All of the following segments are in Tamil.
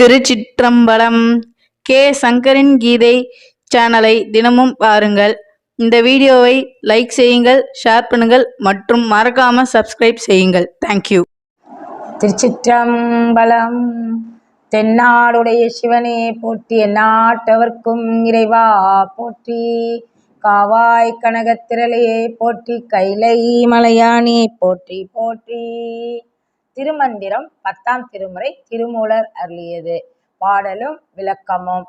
திருச்சிற்றம்பலம் கே. சங்கரின் கீதை சேனலை தினமும் பாருங்கள். இந்த வீடியோவை லைக் செய்யுங்கள் ஷேர் பண்ணுங்கள் மற்றும் மறக்காம சப்ஸ்கிரைப் செய்யுங்கள். தேங்க்யூ திருச்சிற்றம்பலம் தென்னாடுடைய சிவனே போற்றி எந்நாட்டவர்க்கும் இறைவா போற்றி. காவாய் கனகத்திரளையே போற்றி கைலை மலையானே போற்றி போற்றி. திருமந்திரம் பத்தாம் திருமுறை திருமூலர் அருளியது. பாடலும் விளக்கமும்.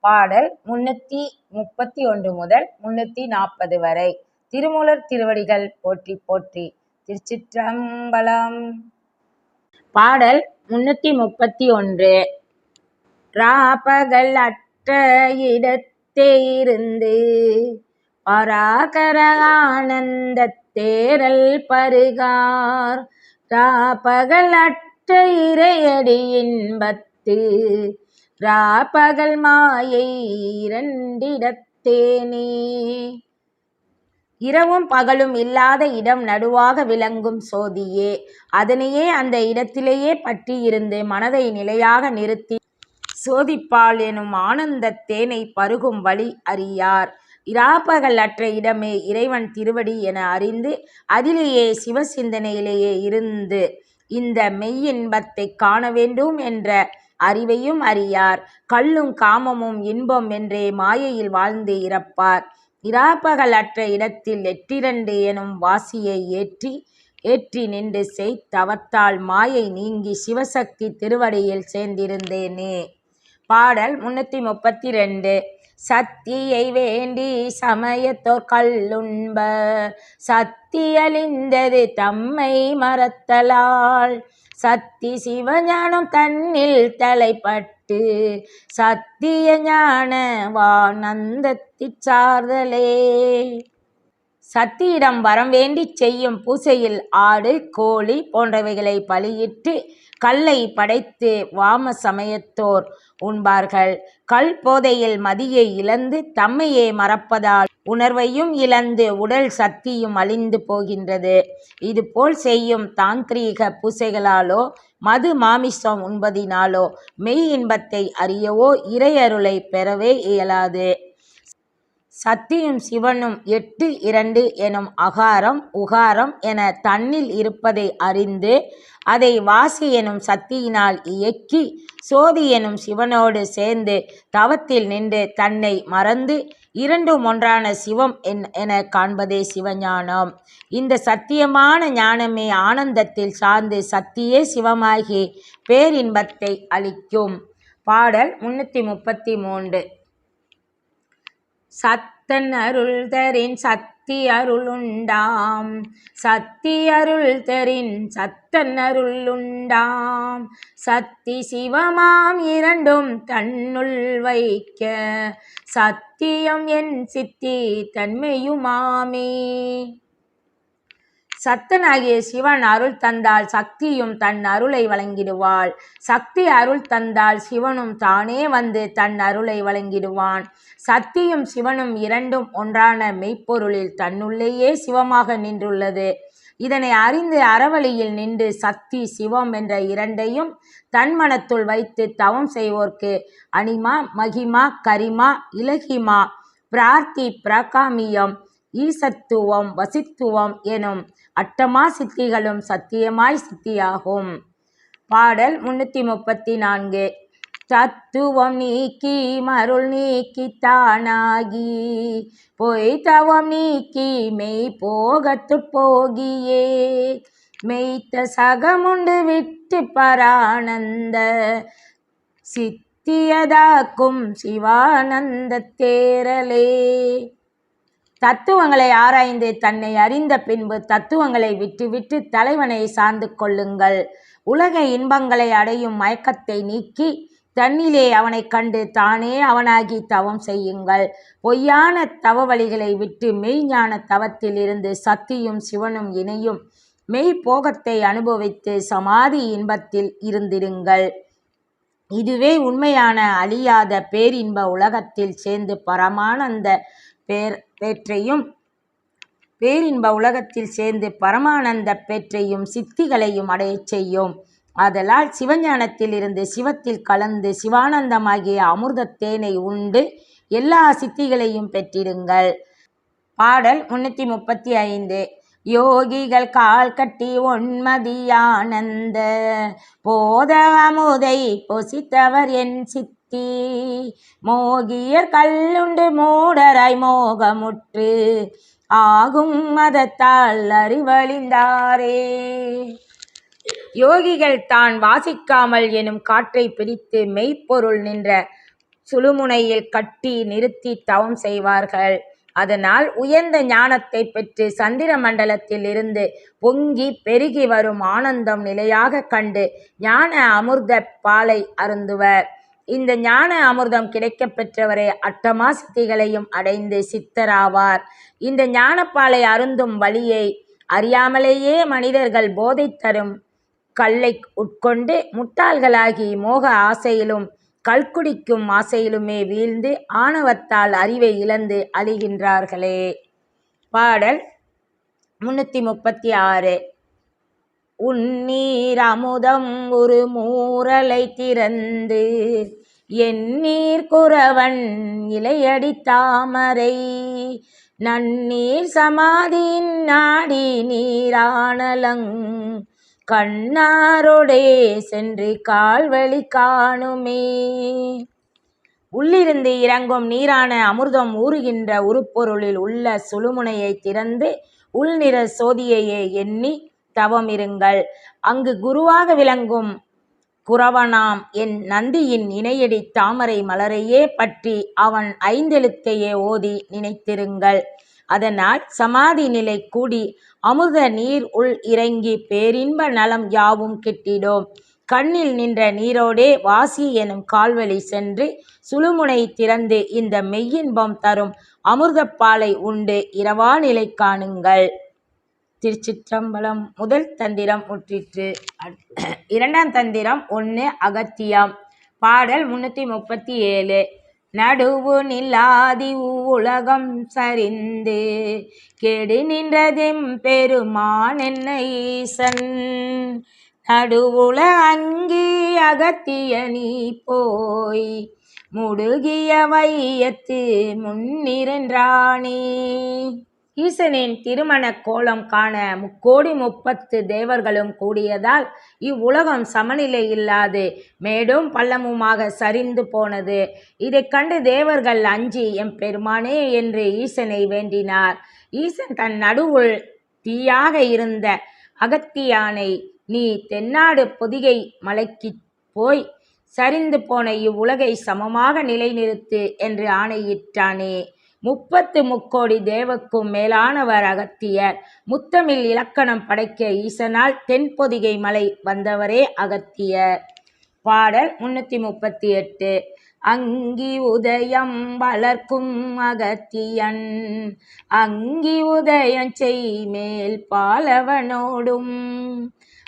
பாடல் முன்னூத்தி முப்பத்தி ஒன்று முதல் முன்னூத்தி நாற்பது வரை. திருமூலர் திருவடிகள் போற்றி போற்றி. திருச்சிற்றம்பலம். பாடல் முன்னூத்தி முப்பத்தி ஒன்று. ராபகல் அற்ற இடத்தே இருந்து பராகர ஆனந்த தேரல் பருகார். ராப்பகல் அற்ற இறையடி இன்பத்து ராப்பகல் மாயை இரண்டிடத்தேனே. இரவும் பகலும் இல்லாத இடம் நடுவாக விளங்கும் சோதியே அதனையே அந்த இடத்திலேயே பற்றி இருந்து மனதை நிலையாக நிறுத்தி சோதிப்பால் எனும் ஆனந்த தேனை பருகும் வழி அறியார். இராப்பகல் அற்ற இடமே இறைவன் திருவடி என அறிந்து அதிலேயே சிவசிந்தனையிலேயே இருந்து இந்த மெய்யின்பத்தை காண வேண்டும் என்ற அறிவையும் அறியார். கல்லும் காமமும் இன்பம் என்றே மாயையில் வாழ்ந்து இறப்பார். இராப்பகல் அற்ற இடத்தில் எட்டிரண்டு எனும் வாசியை ஏற்றி ஏற்றி நின்று செய் தவத்தால் மாயை நீங்கி சிவசக்தி திருவடியில் சேர்ந்திருந்தேனே. பாடல் முன்னூற்றி முப்பத்தி ரெண்டு. சத்தியை வேண்டி சமயத்தோர் கல்லுண்ப சத்தியழிந்தது தம்மை மறத்தலால் சத்தி சிவஞானம் தன்னில் தலைப்பட்டு சத்திய ஞான வானந்தத்திற் சார்தலே. சத்தியிடம் வரம் வேண்டி செய்யும் பூசையில் ஆடு கோழி போன்றவைகளை பலியிட்டு கல்லை படைத்து வாம சமயத்தோர் உண்பார்கள். கல் போதையில் மதியை இழந்து தம்மையே மறப்பதால் உணர்வையும் இழந்து உடல் சக்தியும் அழிந்து போகின்றது. இதுபோல் செய்யும் தாந்திரீக பூசைகளாலோ மது மாமிசம் உண்பதினாலோ மெய் இன்பத்தை அறியவோ இறையருளை பெறவே இயலாது. சத்தியும் சிவனும் எட்டு இரண்டு எனும் அகாரம் உகாரம் என தன்னில் இருப்பதை அறிந்து அதை வாசி எனும் சக்தியினால் இயக்கி சோதி எனும் சிவனோடு சேர்ந்து தவத்தில் நின்று தன்னை மறந்து இரண்டும் ஒன்றான சிவம் என் என காண்பதே சிவஞானம். இந்த சத்தியமான ஞானமே ஆனந்தத்தில் சார்ந்து சத்தியே சிவமாகி பேரின்பத்தை அளிக்கும். பாடல் முன்னூற்றி முப்பத்தி மூன்று. சத்தன் அருள் தரின் சத்தி அருளுண்டாம் சத்தி அருள் தரின் சத்தன் அருளுண்டாம் சத்தி சிவமாம் இரண்டும் தன்னுள் வைக்க. சத்தியம் என் சித்தி தன்மையுமாமே. சத்தனாகிய சிவன் அருள் தந்தால் சக்தியும் தன் அருளை வழங்கிடுவாள். சக்தி அருள் தந்தால் சிவனும் தானே வந்து தன் அருளை வழங்கிடுவான். சக்தியும் சிவனும் இரண்டும் ஒன்றான மெய்ப்பொருளில் தன்னுள்ளேயே சிவமாக நின்றுள்ளது. இதனை அறிந்து அறவழியில் நின்று சக்தி சிவம் என்ற இரண்டையும் தன் மனத்துள் வைத்து தவம் செய்வோர்க்கு அனிமா மகிமா கரிமா இலகிமா பிரார்த்தி பிரகாமியம் ஈசத்துவம் வசித்துவம் எனும் அட்டமா சித்திகளும் சத்தியமாய் சித்தியாகும். பாடல் முன்னூத்தி முப்பத்தி நான்கு தத்துவம் நீக்கி மருள் நீக்கி தானாகி பொய் தவம் நீக்கி மெய் போகத்து போகியே. மெய்த்த சகமுண்டு விட்டு பரானந்த சித்தியதாக்கும் சிவானந்த தேரலே தத்துவங்களை ஆராய்ந்து தன்னை அறிந்த பின்பு தத்துவங்களை விட்டுவிட்டு தலைவனை சார்ந்து கொள்ளுங்கள். உலக இன்பங்களை அடையும் மயக்கத்தை நீக்கி தன்னிலே அவனை கண்டு தானே அவனாகி தவம் செய்யுங்கள். பொய்யான தவ வழிகளை விட்டு மெய்ஞான தவத்தில் இருந்து சத்தியும் சிவனும் இணையும் மெய் போகத்தை அனுபவித்து சமாதி இன்பத்தில் இருந்திருங்கள் இதுவே உண்மையான அழியாத பேரின்ப உலகத்தில் சேர்ந்து பரமானந்த பேர் பேற்றையும் பேரின்ப உலகத்தில் சேர்ந்து பரமானந்த பேற்றையும் சித்திகளையும் அடையச் செய்யும். ஆதலால் சிவஞானத்தில் இருந்து சிவத்தில் கலந்து சிவானந்தமாகிய அமிர்த தேனை உண்டு. எல்லா சித்திகளையும் பெற்றிடுங்கள். பாடல் முன்னூற்றி முப்பத்தி ஐந்து. யோகிகள் கால் கட்டி ஒன்மதியானந்த போத அமுதை பொசித்தவர் என் முத்தி மோகியர் கல்லுண்டு மூடராய் மோகமுற்று ஆகும் மதத்தால் அறிவழிந்தாரே. யோகிகள் தான் வாசிக்காமல் எனும் காற்றை பிடித்து மெய்ப்பொருள் நின்ற சுழுமுனையில் கட்டி நிறுத்தி தவம் செய்வார்கள். அதனால் உயர்ந்த ஞானத்தை பெற்று சந்திர மண்டலத்தில் இருந்து பொங்கி பெருகி வரும் ஆனந்தம் நிலையாக கண்டு ஞான அமிர்த பாலை அருந்துவர். இந்த ஞான அமிர்தம் கிடைக்க பெற்றவரே அட்டமா சித்திகளையும் அடைந்து சித்தராவார். இந்த ஞானப்பாலை அருந்தும் வழியை அறியாமலேயே மனிதர்கள் போதை தரும் கல்லை உட்கொண்டு முட்டாள்களாகி மோக ஆசையிலும் கல்குடிக்கும் ஆசையிலுமே வீழ்ந்து ஆணவத்தால் அறிவை இழந்து அழிகின்றார்களே. பாடல் முன்னூற்றி முப்பத்தி ஆறு. உன்னீர் அமுதம் ஒரு மூரலை திறந்து எண்ணீர் குறவன் இலையடி தாமரை. நன்னீர் சமாதியின் நாடி நீரானலங் கண்ணாரோடே சென்று கால்வழி காணுமே. உள்ளிருந்து இறங்கும் நீரான அமிர்தம் ஊறுகின்ற உருப்பொருளில் உள்ள சுழுமுனையை திறந்து உள்நிற சோதியையே எண்ணி தவம் இருங்கள். அங்கு குருவாக விளங்கும் குறவனாம் என் நந்தியின் இணையடி தாமரை மலரையே பற்றி அவன் ஐந்தெழுத்தையே ஓதி நினைத்திருங்கள். அதனால் சமாதி நிலை கூடி அமுத நீர் உள் இறங்கி பேரின்ப நலம் யாவும் கிட்டிடும். கண்ணில் நின்ற நீரோடே வாசி எனும் கால்வழி சென்று சுழுமுனை திறந்து இந்த மெய்யின்பம் தரும் அமிர்தப்பாலை உண்டு இரவா நிலை காணுங்கள். திருச்சிற்றம்பலம் முதல் தந்திரம் முற்றிற்று. இரண்டாம் தந்திரம் ஒன்று அகத்தியம். பாடல் முன்னூற்றி முப்பத்தி ஏழு நடுவு நில்லாதி உலகம் சரிந்து கெடு நின்றதெம் பெருமான் என்ன ஈசன்? நடுவுல அங்கி அகத்திய நீ போய் முடுகிய வையத்து முன்னிரன்றானே ஈசனின் திருமண கோலம் காண முக்கோடி முப்பத்து தேவர்களும் கூடியதால் இவ்வுலகம் சமநிலை இல்லாது மேடும் பள்ளமுமாக சரிந்து போனது. இதைக் கண்டு தேவர்கள் அஞ்சி எம் பெருமானே என்று ஈசனை வேண்டினார். ஈசன் தன் நடுவுள் தீயாக இருந்த அகத்தியானை நீ தென்னாடு பொதிகை மலைக்கு போய் சரிந்து போன இவ்வுலகை சமமாக நிலைநிறுத்து என்று ஆணையிட்டானே. முப்பத்து முக்கோடி தேவக்கும் மேலானவர் அகத்தியர். முத்தமிழ் இலக்கணம் படைக்க ஈசனால் தென்பொதிகை மலை வந்தவரே அகத்தியர். பாடல் முன்னூற்றி முப்பத்தி எட்டு. அங்கி உதயம் வளர்க்கும் அகத்தியன். அங்கி உதயம் செய் மேல் பாலவனோடும்.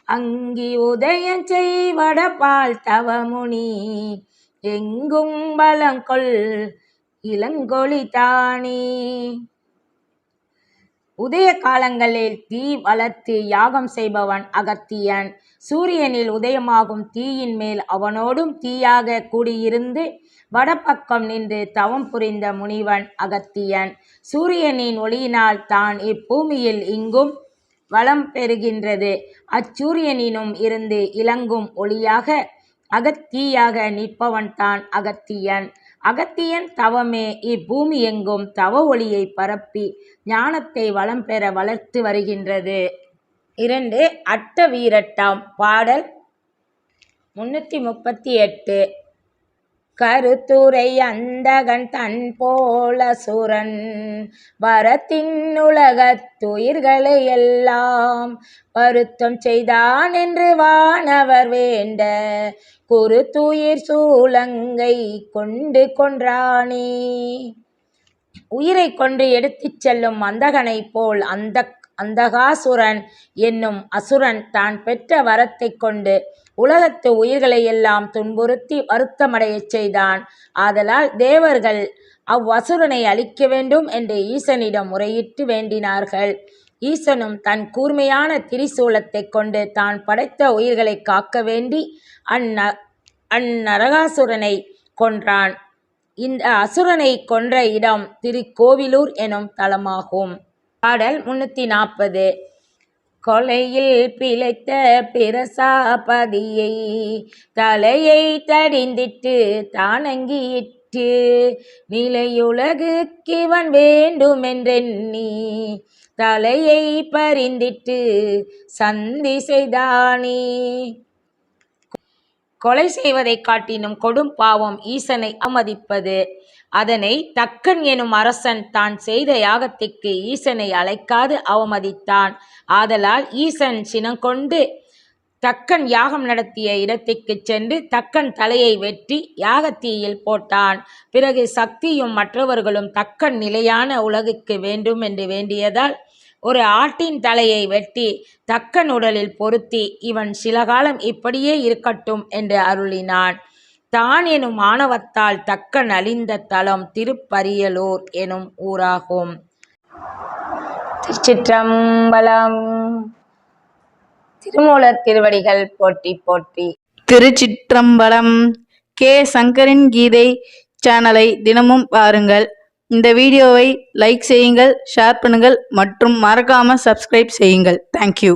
அங்கி உதயம் செய் வடபால் தவமுனி. எங்கும் பலங்கொள் இளங்கொளி உதய காலங்களில் தீ வளர்த்து யாகம் செய்பவன் அகத்தியன். சூரியனில் உதயமாகும் தீயின் மேல் அவனோடும் தீயாக கூடியிருந்து வடபக்கம் நின்று தவம் புரிந்த முனிவன் அகத்தியன். சூரியனின் ஒளியினால் தான் இப்பூமியில் இங்கும் வளம் பெறுகின்றது. அச்சூரியனினும் இருந்து இலங்கும் ஒளியாக அகத்தீயாக நிற்பவன் தான் அகத்தியன். அகத்தியன் தவமே. இப்பூமி எங்கும் தவ ஒளியை பரப்பி ஞானத்தை வளம் பெற வளர்த்து வருகின்றது. இரண்டு அட்ட வீரட்டாம் பாடல் முன்னூற்றி முப்பத்தி எட்டு. கருத்துரை அந்தகன் தன் போல சுரன் வரத்தின் உலகத்துயிர்களை எல்லாம் வருத்தம் செய்தான் என்று வானவர் வேண்ட குருத்துயிர் சூலங்கை கொண்டு கொன்றானே. உயிரை கொண்டு எடுத்துச் செல்லும் அந்தகனைப் போல் அந்த அந்தகாசுரன் என்னும் அசுரன் தான் பெற்ற வரத்தைக் கொண்டு உலகத்து உயிர்களை எல்லாம் துன்புறுத்தி வருத்தமடையச் செய்தான். ஆதலால் தேவர்கள் அவ்வசுரனை அழிக்க வேண்டும் என்று ஈசனிடம் முறையிட்டு வேண்டினார்கள். ஈசனும் தன் கூர்மையான திரிசூலத்தைக் கொண்டு தான் படைத்த உயிர்களை காக்க வேண்டி அந்ந அந்நரகாசுரனை கொன்றான். இந்த அசுரனை கொன்ற இடம் திருக்கோவிலூர் எனும் தலமாகும். பாடல் முன்னூற்றி நாற்பது. கொலையில் பிழைத்த பிரசாபதியை தலையை தடிந்திட்டு தானங்கியிட்டு நிலையுலகுக்கிவன் வேண்டுமென்றெண்ணி தலையை பறிந்திட்டு சந்தி செய்தானே? கொலை செய்வதைக் காட்டினும் கொடும் பாவம் ஈசனை அமதிப்பது அதனை தக்கன் எனும் அரசன் தான் செய்த யாகத்திற்கு ஈசனை அழைக்காது அவமதித்தான். ஆதலால் ஈசன் சினங்கொண்டு தக்கன் யாகம் நடத்திய இடத்திற்குச் சென்று தக்கன் தலையை வெட்டி யாகத்தீயில் போட்டான். பிறகு சக்தியும் மற்றவர்களும் தக்கன் நிலையான உலகுக்கு வேண்டும் என்று வேண்டியதால் ஒரு ஆட்டின் தலையை வெட்டி தக்கன் உடலில் பொருத்தி இவன் சில காலம் இப்படியே இருக்கட்டும் என்று அருளினான். தான் எனும் ஆணவத்தால் தக்க நலிந்த தலம் திருப்பரியலூர் எனும் ஊராகும். திருச்சிற்றம்பலம். திருமூலர் திருவடிகள் போட்டி போட்டி. திருச்சிற்றம்பலம். கே. சங்கரின் கீதை சேனலை தினமும் பாருங்கள். இந்த வீடியோவை லைக் செய்யுங்கள் ஷேர் பண்ணுங்கள் மற்றும் மறக்காம சப்ஸ்கிரைப் செய்யுங்கள். தேங்க்யூ